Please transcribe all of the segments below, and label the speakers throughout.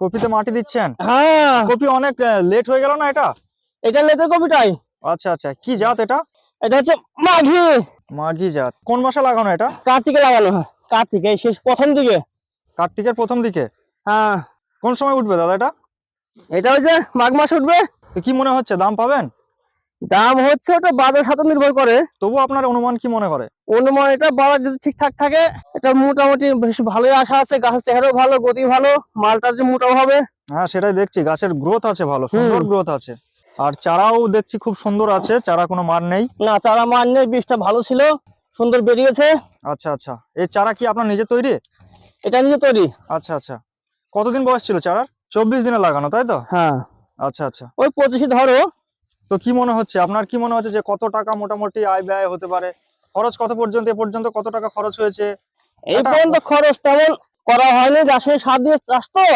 Speaker 1: কপিতে মাটি দিচ্ছেন?
Speaker 2: হ্যাঁ।
Speaker 1: কপি অনেক লেট হয়ে গেল না এটা?
Speaker 2: এটা লেটের কপিটাই।
Speaker 1: আচ্ছা আচ্ছা কি জাত এটা?
Speaker 2: এটা হচ্ছে মাঘি।
Speaker 1: মাঘি জাত। কোন মাসে লাগানো এটা?
Speaker 2: কার্তিকে লাগানো হয়। কার্তিকে এই শেষ প্রথম দিকে।
Speaker 1: কার্তিকের প্রথম দিকে?
Speaker 2: হ্যাঁ।
Speaker 1: কোন সময় উঠবে দাদা এটা?
Speaker 2: এটা হচ্ছে মাঘ মাস উঠবে।
Speaker 1: কি মনে হচ্ছে দাম পাবেন?
Speaker 2: দাম হচ্ছে ওটা বাজার সাথে নির্ভর করে।
Speaker 1: তবু আপনার অনুমান কি মনে করে?
Speaker 2: অনুমান এটা বাজার যদি ঠিকঠাক থাকে এটা মোটামুটি বেশ ভালোই আশা আছে। গাছের চেহারাও ভালো গতি ভালো মালটা যে মোটাও হবে।
Speaker 1: হ্যাঁ সেটাই দেখছি। গাছের গ্রোথ আছে ভালো সুন্দর গ্রোথ আছে। আর চারাও দেখছি খুব সুন্দর আছে চারা কোনো মার নেই।
Speaker 2: না চারা মান নেই বীজটা ভালো ছিল সুন্দর বেরিয়েছে।
Speaker 1: আচ্ছা আচ্ছা। এই চারা কি আপনার নিজে তৈরি?
Speaker 2: এটা নিজে তৈরি।
Speaker 1: আচ্ছা আচ্ছা। কতদিন বয়স ছিল চারার? চব্বিশ দিনে লাগানো তাই তো?
Speaker 2: হ্যাঁ।
Speaker 1: আচ্ছা আচ্ছা।
Speaker 2: ওই পঁচিশে ধরো।
Speaker 1: তো কি মনে হচ্ছে? আপনার কি মনে হচ্ছে যে কত টাকা মোটামুটি আয় ব্যয় হতে পারে? খরচ কত পর্যন্ত এ পর্যন্ত কত টাকা খরচ হয়েছে?
Speaker 2: এই পর্যন্ত খরচ তেমন করা হয়নি। রাসায়নিক সার দিয়ে চাষ তো।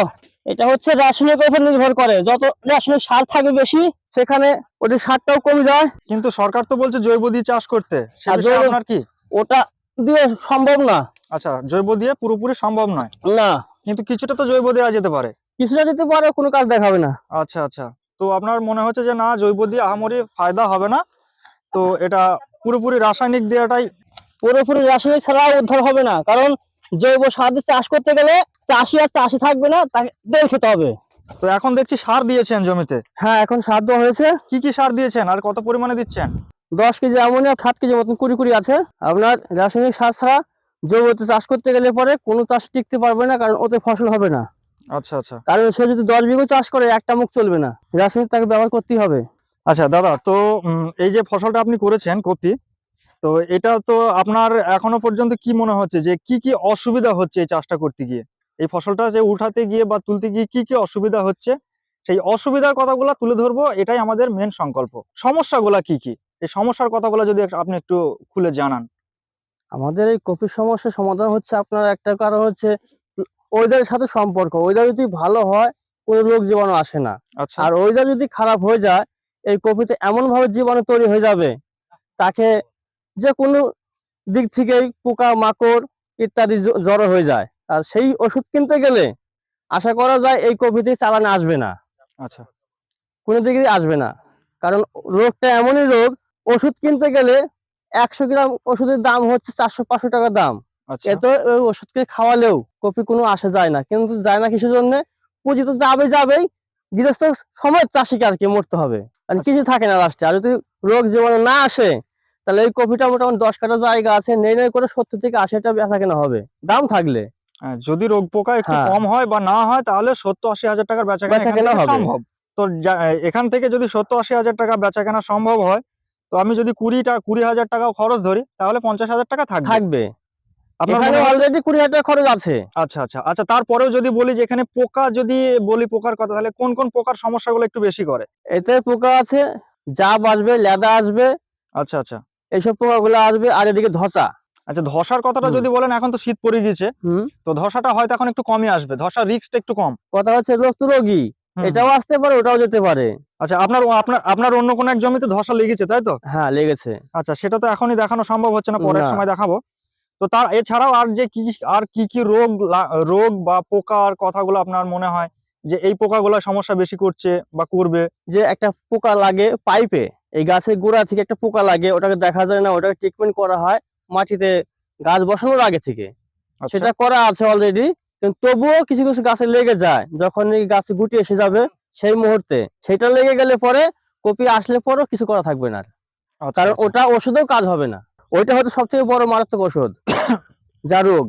Speaker 2: এটা হচ্ছে রাসায়নিকের উপর নির্ভর করে। যত রাসায়নিক সার থাকে বেশি সেখানে ওদের সারটাও কমে যায়।
Speaker 1: কিন্তু সরকার তো বলছে জৈব দিয়ে চাষ করতে।
Speaker 2: আর
Speaker 1: আপনার কি?
Speaker 2: ওটা দিয়ে সম্ভব না।
Speaker 1: আচ্ছা জৈব দিয়ে পুরোপুরি সম্ভব নয়।
Speaker 2: না।
Speaker 1: কিন্তু কিছুটা তো জৈব দেওয়া যেতে পারে।
Speaker 2: কিছুটা দিতে পারে কোনো কাজ দেখাবে না।
Speaker 1: আচ্ছা আচ্ছা। তো আপনার মনে হচ্ছে যে না জৈব দিয়ে আহামরি ফায়দা হবে না? তো এটা পুরোপুরি রাসায়নিক দেওয়াটাই
Speaker 2: পুরোপুরি রাসায়নিক ছাড়া উদ্ধার হবে না কারণ জৈব সার দিয়ে চাষ করতে গেলে চাষি আর চাষি থাকবে না তাকে খেতে হবে।
Speaker 1: তো এখন দেখছি সার দিয়েছেন জমিতে।
Speaker 2: হ্যাঁ এখন সার দেওয়া হয়েছে।
Speaker 1: কি কি সার দিয়েছেন আর কত পরিমাণে দিচ্ছেন?
Speaker 2: দশ কেজি অ্যামোনিয়া সাত কেজি মতন কুড়ি কুড়ি আছে। আপনার রাসায়নিক সার ছাড়া জৈবতে চাষ করতে গেলে পরে কোনো চাষ টিকতে পারবে না কারণ ওতে ফসল হবে না।
Speaker 1: আচ্ছা আচ্ছা।
Speaker 2: কারণ সে যদি দশ বিঘা চাষ করে একটা মুখ চলবে না। রাসায়নিক তাকে ব্যবহার করতেই হবে।
Speaker 1: আচ্ছা দাদা তো এই যে ফসলটা আপনি করেছেন কপি তো এটা তো আপনার এখনও পর্যন্ত কি মনে হচ্ছে যে কি কি অসুবিধা হচ্ছে এই চাষটা করতে গিয়ে? এই ফসলটা যে উঠাতে গিয়ে বা তুলতে গিয়ে কি কি অসুবিধা হচ্ছে? সেই অসুবিধার কথাগুলো তুলে ধরবো এটাই আমাদের মেন সংকল্প। সমস্যাগুলা কি কি? এই সমস্যার কথাগুলো যদি আপনি একটু খুলে জানান।
Speaker 2: আমাদের এই কপির সমস্যার সমাধান হচ্ছে আপনার একটা কারণ হচ্ছে ওয়েদারের সাথে সম্পর্ক। ওয়েদার যদি ভালো হয় কোনো রোগ জীবাণু আসে না।
Speaker 1: আচ্ছা।
Speaker 2: আর ওয়েদার যদি খারাপ হয়ে যায় এই কপিতে এমন ভাবে জীবাণু তৈরি হয়ে যাবে তাকে যে কোনো দিক থেকেই পোকা মাকড় ইত্যাদি জড়ো হয়ে যায়। আর সেই ওষুধ কিনতে গেলে আশা করা যায় এই কপিতে চালানে আসবে না।
Speaker 1: আচ্ছা।
Speaker 2: কোনো দিকে আসবে না। কারণ রোগটা এমনই রোগ ওষুধ কিনতে গেলে একশো গ্রাম ওষুধের দাম হচ্ছে চারশো পাঁচশো টাকা দাম। এতে ওই ওষুধকে খাওয়ালেও কপি কোনো আসে যায় না। কিন্তু যায় না কিসের জন্য? পুঁজি তো যাবে যাবেই। গৃহস্থ সময় চাষিকে আর কি মরতে হবে। আর
Speaker 1: আচ্ছা।
Speaker 2: কিছু থাকে না লাস্টে। আর যদি রোগ জীবাণু না আসে তাহলে এই কপিটা মোটামুটি দশ কাটা জায়গা আছে নেই নেই করে সত্তর থেকে আশিটা বেচা কেনা হবে। দাম থাকলে।
Speaker 1: হ্যাঁ, যদি রোগ পোকা একটু
Speaker 2: হ্যাঁ।
Speaker 1: কম হয় বা না হয় তাহলে সত্তর আশি হাজার টাকার বেচা কেনা। সম্ভব। তো এখান থেকে যদি সত্তর আশি হাজার টাকা বেচা কেনা সম্ভব হয় তো আমি যদি কুড়ি টাকা কুড়ি হাজার টাকাও খরচ ধরি তাহলে পঞ্চাশ হাজার টাকা থাকবে।
Speaker 2: এখানে অলরেডি কুড়ি হাজার টাকা খরচ আছে।
Speaker 1: আচ্ছা আচ্ছা আচ্ছা তারপরেও যদি বলি যে এখানে পোকা যদি বলি পোকার কথা তাহলে কোন কোন পোকার সমস্যাগুলো একটু বেশি করে?
Speaker 2: এতে পোকা আছে জাব আসবে লেদা আসবে।
Speaker 1: আচ্ছা আচ্ছা।
Speaker 2: এইসব পোকাগুলো আসবে আর এদিকে ধসা।
Speaker 1: আচ্ছা ধসার কথাটা যদি বলেন এখন তো শীত পড়ে গিয়েছে। তো ধসাটা হয়তো এখন একটু কমই আসবে। ধসার রিস্কটা একটু কম।
Speaker 2: কথা হচ্ছে তো রোগী। এটাও আসতে পারে ওটাও যেতে পারে।
Speaker 1: আচ্ছা আপনার আপনার আপনার অন্য কোনো এক জমিতে ধসা লেগেছে তাই তো?
Speaker 2: হ্যাঁ লেগেছে।
Speaker 1: আচ্ছা সেটা তো এখনই দেখানো সম্ভব হচ্ছে না পরের সময় দেখাবো। তো তার এছাড়াও আর যে কি আর কি কি রোগ রোগ বা পোকার কথাগুলো আপনার মনে হয়? যে এই পোকাগুলো সমস্যা বেশি করছে বা করবে?
Speaker 2: যে একটা পোকা লাগে পাইপে এই গাছের গোড়া থেকে একটা পোকা লাগে ওটাকে দেখা যায় না ওটাকে ট্রিটমেন্ট করা হয় মাটিতে গাছ বসানোর আগে থেকে।
Speaker 1: আচ্ছা,
Speaker 2: সেটা করা আছে অলরেডি কিন্তু তবুও কিছু কিছু গাছে লেগে যায়। যখন এই গাছে গুটি এসে যাবে সেই মুহূর্তে সেটা লেগে গেলে পরে কপি আসলে পরেও কিছু করা থাকবে না।
Speaker 1: আচ্ছা,
Speaker 2: কারণ
Speaker 1: আচ্ছা।
Speaker 2: ওটা ওষুধেও কাজ হবে না। ওইটা হচ্ছে সব থেকে বড় মারাত্মক ওষুধ যা রোগ।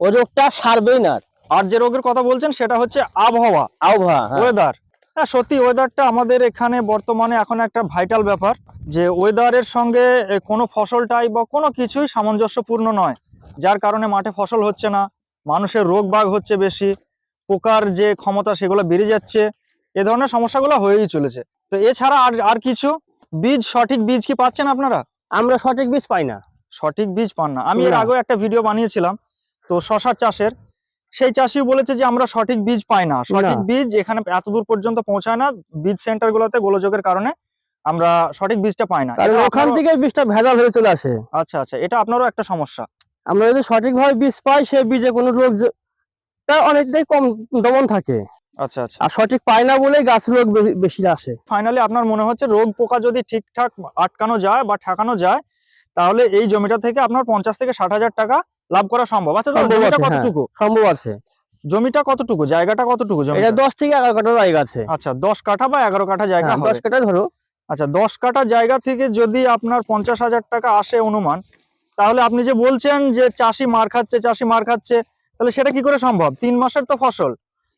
Speaker 2: ওই রোগটা সারবেই না আর।
Speaker 1: যে রোগের কথা বলছেন সেটা হচ্ছে আবহাওয়া
Speaker 2: আবহাওয়া হ্যাঁ।
Speaker 1: ওয়েদার হ্যাঁ সত্যি ওয়েদারটা আমাদের এখানে বর্তমানে এখন একটা ভাইটাল ব্যাপার যে ওয়েদারের সঙ্গে কোনো ফসলটাই বা কোনো কিছুই সামঞ্জস্যপূর্ণ নয়। যার কারণে মাঠে ফসল হচ্ছে না মানুষের রোগ বাগ হচ্ছে বেশি পোকার যে ক্ষমতা সেগুলো বেড়ে যাচ্ছে এ ধরনের সমস্যাগুলো হয়েই চলেছে। তো এছাড়া আর আর কিছু? বীজ সঠিক বীজ কি পাচ্ছেন আপনারা?
Speaker 2: আমরা সঠিক বীজ পাই না।
Speaker 1: সঠিক বীজ পান না। আমি এর আগেও একটা ভিডিও বানিয়েছিলাম। তো শশার চাষের। সেই চাষিও বলেছে যে আমরা সঠিক বীজ পাই না। সঠিক বীজ এখানে এত দূর পর্যন্ত পৌঁছায় না। বীজ সেন্টার গুলোতে গোলযোগের কারণে আমরা সঠিক বীজটা পাই না।
Speaker 2: ওখান থেকে বীজটা ভেজাল হয়ে চলে আসে।
Speaker 1: আচ্ছা আচ্ছা। এটা আপনারও একটা সমস্যা।
Speaker 2: আমরা যদি সঠিকভাবে বীজ পাই সে বীজে কোনো রোগ অনেকটাই কম দমন থাকে।
Speaker 1: আচ্ছা আচ্ছা।
Speaker 2: আর সঠিক পায় না বলেই গাছ রোগ বেশি আসে।
Speaker 1: ফাইনালি আপনার মনে হচ্ছে রোগ পোকা যদি ঠিকঠাক আটকানো যায় বা ঠেকানো যায় তাহলে এই জমিটা থেকে আপনার পঞ্চাশ থেকে ষাট হাজার টাকা লাভ করা সম্ভব। আচ্ছা জমিটা
Speaker 2: হ্যাঁ।
Speaker 1: কতটুকু?
Speaker 2: সম্ভব আছে।
Speaker 1: জমিটা কতটুকু? জায়গাটা কতটুকু
Speaker 2: এটা দশ থেকে এগারো কাটা জায়গা আছে।
Speaker 1: আচ্ছা দশ কাঠা বা এগারো কাঠা জায়গা
Speaker 2: হ্যাঁ, দশ কাটা ধরো।
Speaker 1: আচ্ছা দশ কাঠা জায়গা থেকে যদি আপনার পঞ্চাশ হাজার টাকা আসে অনুমান তাহলে আপনি যে বলছেন যে চাষি মার খাচ্ছে চাষি মার খাচ্ছে তাহলে সেটা কি করে সম্ভব? তিন মাসের তো ফসল।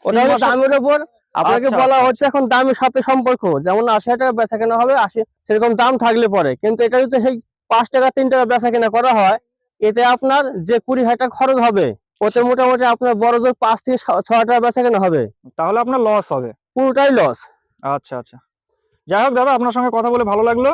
Speaker 2: ওটা হলো দামের উপর আপনাকে
Speaker 1: আচ্ছা,
Speaker 2: বলা
Speaker 1: আচ্ছা,
Speaker 2: হচ্ছে এখন দামের সাথে সম্পর্ক। যেমন আশি টাকা বেচা কেনা হবে আশি সেরকম দাম থাকলে পরে। কিন্তু এটা যদি সেই পাঁচ টাকা তিন টাকা বেচা কেনা করা হয় এতে আপনার যে কুড়ি হাজার টাকা খরচ হবে ওতে মোটামুটি আপনার বড় জোর পাঁচ থেকে ছ- ছয় টাকা বেচা কেনা হবে।
Speaker 1: তাহলে আপনার লস হবে।
Speaker 2: পুরোটাই লস
Speaker 1: আচ্ছা আচ্ছা। যাই হোক দাদা আপনার সঙ্গে কথা বলে ভালো লাগল।